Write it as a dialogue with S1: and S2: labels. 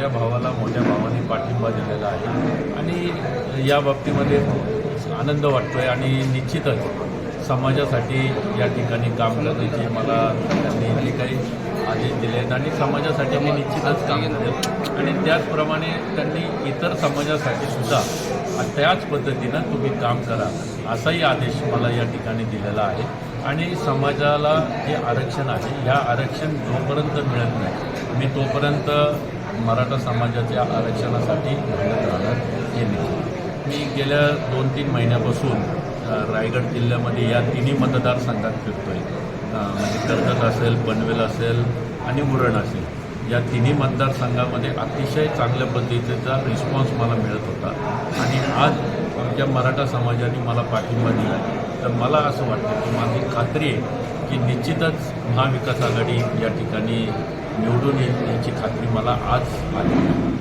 S1: छोट्या भावाला मोठ्या भावाने पाठिंबा दिलेला आहे. आणि या बाबतीमध्ये आनंद वाटतो आहे आणि निश्चितच समाजासाठी या ठिकाणी काम करण्याची मला त्यांनी जे काही आदेश दिले आहेत आणि समाजासाठी मी निश्चितच काम करेल. आणि त्याचप्रमाणे त्यांनी इतर समाजासाठी सुद्धा त्याच पद्धतीनं तुम्ही काम करा असाही आदेश मला या ठिकाणी दिलेला आहे. आणि समाजाला जे आरक्षण आहे या आरक्षण जोपर्यंत मिळत नाही मी तोपर्यंत मराठा समाजाच्या आरक्षणासाठी लढत राहणार हे नाही. मी गेल्या दोन तीन महिन्यापासून रायगड जिल्ह्यामध्ये या तिन्ही मतदारसंघात फिरतो आहे म्हणजे कर्जत असेल पनवेल असेल आणि उरण असेल. या तिन्ही मतदारसंघामध्ये अतिशय चांगल्या पद्धतीचा रिस्पॉन्स मला मिळत होता. आणि आज आमच्या मराठा समाजाने मला पाठिंबा दिला. तर मला असं वाटतं की माझी खात्री आहे की निश्चितच महाविकास आघाडी या ठिकाणी निवडून येईल याची खात्री मला आज आली.